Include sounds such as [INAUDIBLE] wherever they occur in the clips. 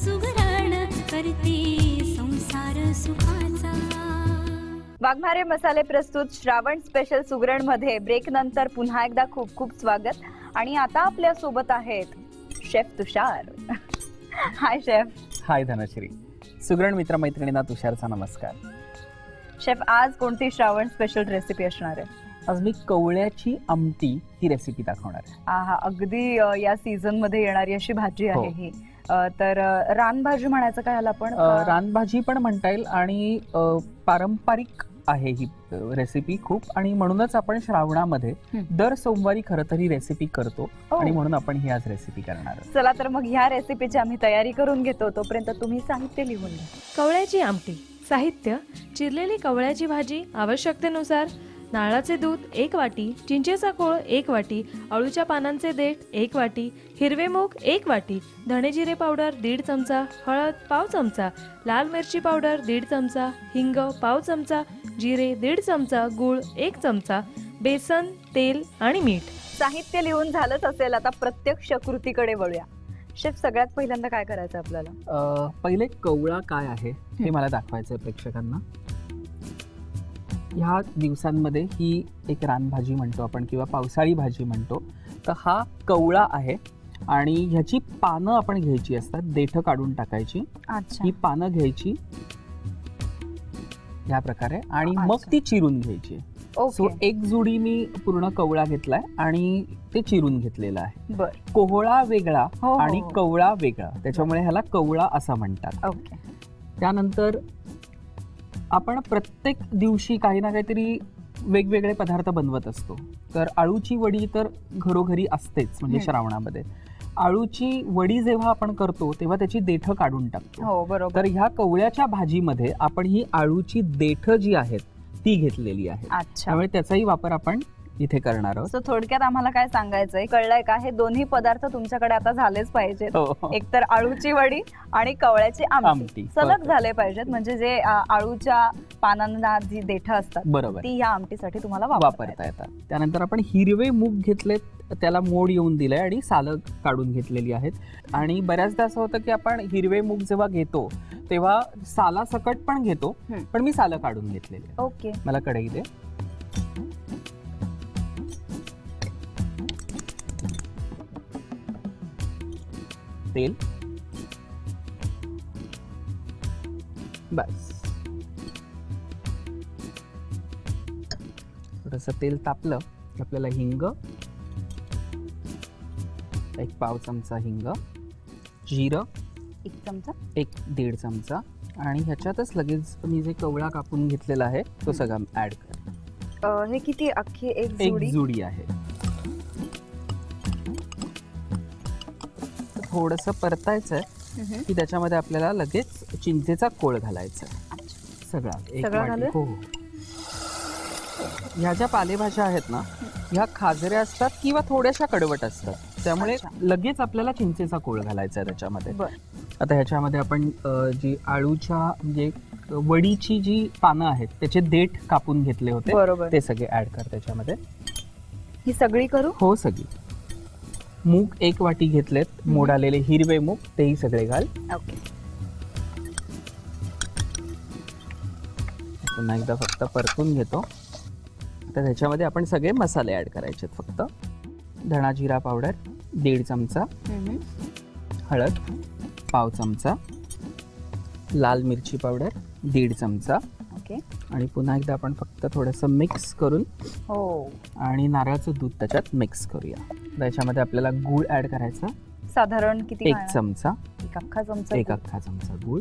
सुगरण करते संसार सुखाचा. वाघमारे मसाले प्रस्तुत श्रावण स्पेशल सुगरणमध्ये ब्रेक नंतर पुन्हा एकदा खूप खूप स्वागत. आणि आता आपल्यासोबत आहेत chef Tushar. Hi chef hi Dhanashree. सुगरण मित्र मैत्रिणींना तुषारचा नमस्कार. शेफ आज कोणती श्रावण स्पेशल रेसिपी असणार आहे? आज मी कवळ्याची आमटी ही रेसिपी दाखवणार आहे. आहा अगदी अ, या सीझनमध्ये येणारी अशी भाजी आहे हो. ही. अ, तर रानभाजी म्हणायचं काय याला आपण? रानभाजी पण म्हणता येईल आणि पारंपरिक आहे ही रेसिपी खूप. आणि म्हणूनच आपण श्रावणामध्ये. दर सोमवारी खरं तर ही रेसिपी करतो हो. आणि म्हणून आपण ही आज रेसिपी करणार आहोत. चला तर मग ह्या रेसिपीची आम्ही तयारी करून घेतो. तोपर्यंत तुम्ही साहित्य लिहून घ्या. कवळ्याची आमटी साहित्य चिरलेली कवळ्याची भाजी आवश्यकतेनुसार नारळाचे दूध एक वाटी चिंचेचा कोळ एक वाटी अळूच्या पानांचे देठ एक वाटी हिरवे मूग एक वाटी धणेजिरे पावडर दीड चमचा हळद पाव चमचा लाल मिरची पावडर दीड चमचा हिंग पाव चमचा जिरे दीड चमचा गूळ एक चमचा बेसन तेल आणि मीठ. साहित्य लिहून झालंच असेल आता प्रत्यक्ष कृतीकडे वळूया. शेफ सगळ्यात पहिल्यांदा काय करायचं आपल्याला? अ, पहिले कवळा काय आहे हे मला दाखवायचं आहे प्रेक्षकांना. ह्या दिवसांमध्ये ही एक रानभाजी म्हणतो आपण किंवा पावसाळी भाजी म्हणतो तर हा कवळा आहे आणि ह्याची पानं आपण घ्यायची असतात देठ काढून टाकायची. अच्छा. ही पानं घ्यायची ह्या प्रकारे आणि मग अच्छा. ती चिरून घ्यायची. So okay. एक जुडी मी पूर्ण कवळा घेतलाय आणि ते चिरून घेतलेलं आहे. बर. कोहळा वेगळा हो, हो, आणि हो. कवळा वेगळा त्याच्यामुळे ह्याला कवळा असं म्हणतात. ओके. त्यानंतर आपण प्रत्येक दिवशी काही ना काहीतरी वेगवेगळे पदार्थ बनवत असतो. तर आळूची वडी तर घरोघरी असतेच म्हणजे. श्रावणामध्ये. आळूची वडी जेव्हा आपण करतो तेव्हा त्याची देठ काढून टाकतो. हो बरोबर. तर ह्या कवळ्याच्या भाजीमध्ये आपण ही आळूची देठ जी आहेत ती घेतलेली आहे अच्छा. त्यामुळे त्याचाही वापर आपण इथे करणार आहोत. सो थोडक्यात आम्हाला काय सांगायचंय कळलंय का? हे दोन्ही पदार्थ तुमच्याकडे आता झालेच पाहिजेत. हो. एक तर आळूची वडी आणि कवळ्याची आमटी. आमटी, सलग. झाले पाहिजेत म्हणजे जे आ, आळूच्या पानांना जी देठ असतात बरोबर. ती ह्या आमटीसाठी तुम्हाला वापरता वापरता येतात. त्यानंतर आपण हिरवे मूग घेतलेत त्याला मोड येऊन दिलंय आणि सालं काढून घेतलेली आहेत. आणि बऱ्याचदा असं होतं की आपण हिरवे मूग जेव्हा घेतो तेव्हा साला सकट पण घेतो. पण मी सालं काढून घेतलेली आहेत. ओके. मला कढई दे. तेल बस थोडस तेल तापलं. की आपल्याला हिंग. एक पाव चमचा हिंग. जिरं. एक चमचा. एक दीड चमचा. आणि ह्याच्यातच लगेच मी जे कवळा कापून घेतलेला आहे तो सगळा ऍड कर. अ, हे किती? अख्खी एक एक जुडी? जुडी आहे. थोडस परतायचं आहे. की त्याच्यामध्ये आपल्याला लगेच चिंचेचा कोळ घालायचा आहे सगळा एक सगळा वाटी. घालूया? हो हो. ह्या ज्या पालेभाज्या आहेत ना ह्या खाजऱ्या असतात किंवा थोड्याशा कडवट असतात त्यामुळे अच्छा. लगेच आपल्याला चिंचेचा कोळ घालायचा आहे त्याच्यामध्ये बर आता ह्याच्यामध्ये आपण अ, जी आळूच्या म्हणजे वडीची जी पानं आहेत त्याचे देठ कापून घेतले होते बरोबर ते सगळे ऍड कर त्याच्यामध्ये ही सगळी करू हो सगळी मूग एक वाटी घेतलेत. मोड आलेले हिरवे मूग तेही सगळे घाल. ओके. पुन्हा एकदा फक्त परतून घेतो. आता त्याच्यामध्ये आपण सगळे मसाले ऍड करायचे फक्त. धणा जिरा पावडर दीड चमचा. हळद पाव चमचा. लाल मिरची पावडर दीड चमचा. ओके. आणि पुन्हा एकदा आपण फक्त थोडंसं मिक्स करून हो. आणि नारळाचं दूध त्याच्यात मिक्स करूया. त्याच्यामध्ये आपल्याला गूळ ऍड करायचा. साधारण किती एक? चमचा. एक अख्खा चमचा एक अख्खा चमचा गूळ.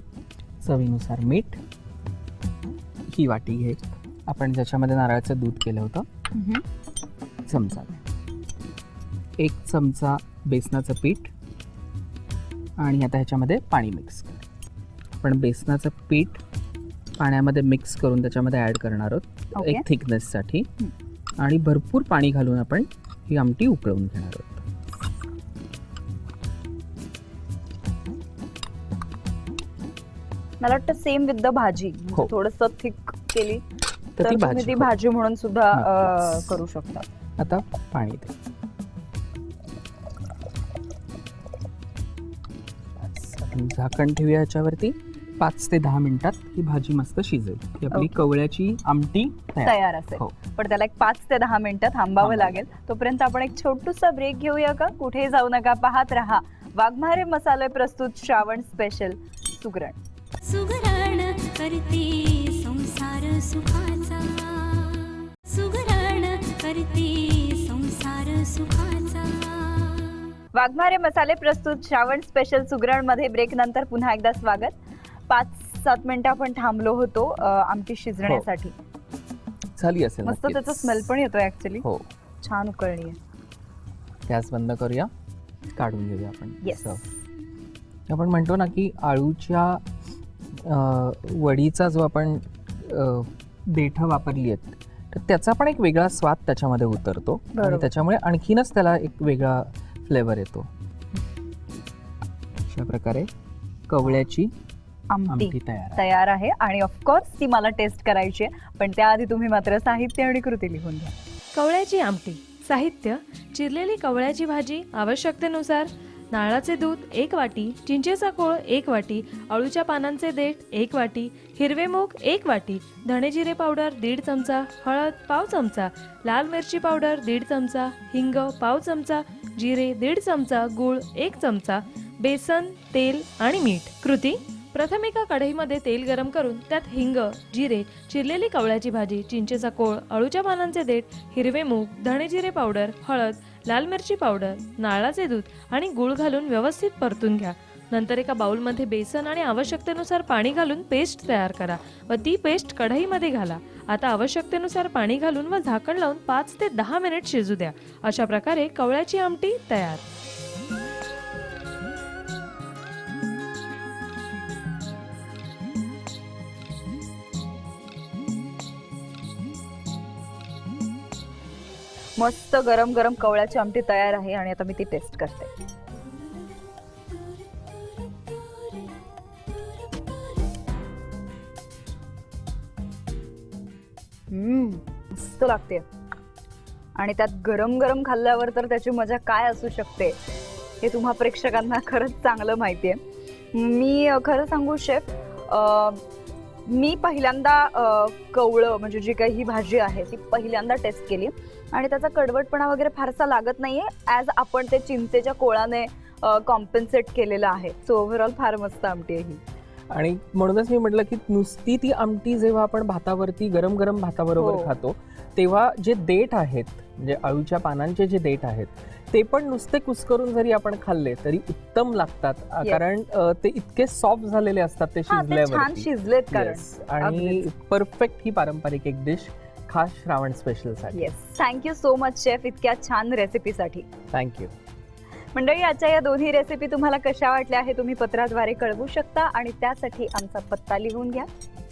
चवीनुसार मीठ. ही वाटी घे. आपण ज्याच्यामध्ये नारळाचं दूध केलं होतं. चमचा एक चमचा बेसनाचं पीठ. आणि आता ह्याच्यामध्ये पाणी मिक्स कर. आपण बेसनाचं पीठ पाण्यामध्ये मिक्स करून त्याच्यामध्ये ॲड करणार आहोत ओके. एक थिकनेससाठी आणि भरपूर पाणी घालून आपण ही आमटी उकळून घेणार आहोत मला वाटतं सेम विथ द भाजी हो. थोडस थिक केली तर ती तुम्ही भाजी ती हो. भाजी म्हणून सुद्धा अ, नक्कीच. करू शकता आता पाणी दे झाकण ठेवूया याच्यावरती पाच ते दहा मिनिटात ही भाजी मस्त शिजेल. ही आपली ओके. कवळ्याची आमटी तयार. तयार असेल. हो. पण त्याला एक पाच ते दहा मिनिटं थांबावं थांबावं. लागेल. तोपर्यंत आपण एक छोटूसा ब्रेक घेऊया का? कुठेही जाऊ नका पाहत रहा. वाघमारे मसाले प्रस्तुत श्रावण स्पेशल सुगरण. सुगरण करते संसार सुखाचा. सुगरण करते संसार सुखाचा. वाघमारे मसाले प्रस्तुत श्रावण स्पेशल सुगरणमध्ये ब्रेक नंतर पुन्हा एकदा स्वागत. पाच सात मिनिटं आपण थांबलो होतो अं, आमटी शिजण्यासाठी. झाली असेल मस्त नक्कीच. त्याचा स्मेल पण येतोय ऍक्च्युली हो. छान उकळणी आहे. गॅस बंद करूया. काढून घेऊया आपण. Yes. आपण म्हणतो ना की आळूच्या अं, वडीचा जो आपण अं, देठं वापरली आहेत तर त्याचा पण एक वेगळा स्वाद त्याच्यामध्ये उतरतो. बरोबर. आणि त्याच्यामुळे आणखीनच त्याला एक वेगळा फ्लेवर येतो. अशा प्रकारे कवळ्याची आमटी आमटी तयार आहे. तयार आहे. आणि ऑफकोर्स ती मला टेस्ट करायची आहे. पण त्याआधी तुम्ही मात्र साहित्य आणि कृती लिहून घ्या. कवळ्याची आमटी. साहित्य चिरलेली कवळ्याची भाजी आवश्यकतेनुसार. नारळाचे दूध एक वाटी चिंचेचा कोळ एक वाटी अळूच्या पानांचे देठ एक वाटी हिरवे मूग एक वाटी धणेजिरे पावडर दीड चमचा हळद पाव चमचा लाल मिरची पावडर दीड चमचा हिंग पाव चमचा जिरे दीड चमचा गूळ एक चमचा बेसन तेल आणि मीठ. कृती? प्रथम एका कढईमध्ये तेल गरम करून त्यात हिंग जिरे चिरलेली कवळ्याची भाजी चिंचेचा कोळ अळूच्या पानांचे देठ हिरवे मूग धणेजिरे पावडर हळद लाल मिरची पावडर नारळाचे दूध आणि गूळ घालून व्यवस्थित परतून घ्या. नंतर एका बाउलमध्ये बेसन आणि आवश्यकतेनुसार पाणी घालून पेस्ट तयार करा व ती पेस्ट कढईमध्ये घाला. आता आवश्यकतेनुसार पाणी घालून व झाकण लावून पाच ते दहा मिनिट शिजू द्या. अशा प्रकारे कवळ्याची आमटी तयार. मस्त गरम गरम कवळ्याची आमटी तयार आहे आणि आता मी ती टेस्ट करते. मस्त लागते. आणि त्यात गरम गरम खाल्ल्यावर तर त्याची मजा काय असू शकते हे तुम्हा प्रेक्षकांना [LAUGHS] खरंच चांगलं माहिती आहे मी खरं सांगू शेफ मी पहिल्यांदा कवळं म्हणजे जी काही ही भाजी आहे ती पहिल्यांदा टेस्ट केली. आणि त्याचा कडवटपणा वगैरे फारसा लागत नाहीये. ॲज आपण ते चिंचेच्या कोळाने कॉम्पेन्सेट केलेलं आहे. सो ओव्हरऑल फार मस्त आमटी आहे ही. आणि म्हणूनच मी म्हटलं की नुसती ती आमटी जेव्हा आपण भातावरती गरम गरम भाताबरोबर हो. खातो तेव्हा जे देठ आहेत म्हणजे अळूच्या पानांचे जे देठ आहेत ते पण नुसते कुस्करून जरी आपण खाल्ले तरी उत्तम लागतात. कारण ते इतके सॉफ्ट झालेले असतात ते शिजलेत. आणि. परफेक्ट ही पारंपरिक एक डिश खास Shravan स्पेशलसाठी. Yes thank you so much chef इतक्या छान रेसिपीसाठी थँक्यू मंडळी आजच्या या दोन्ही रेसिपी तुम्हाला कशा वाटल्या हे तुम्ही पत्राद्वारे कळवू शकता आणि त्यासाठी आमचा पत्ता लिहून घ्या.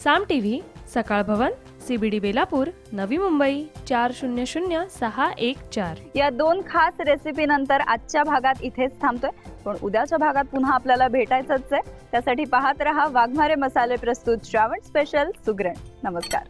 साम टी व्ही सकाळ भवन सीबीडी बेलापूर नवी मुंबई चार शून्य शून्य सहा एक चार. या दोन खास रेसिपी नंतर आजच्या भागात इथेच थांबतोय. पण उद्याच्या भागात पुन्हा आपल्याला भेटायचंच आहे. त्यासाठी पाहत रहा वाघमारे मसाले प्रस्तुत श्रावण स्पेशल सुग्रण. नमस्कार.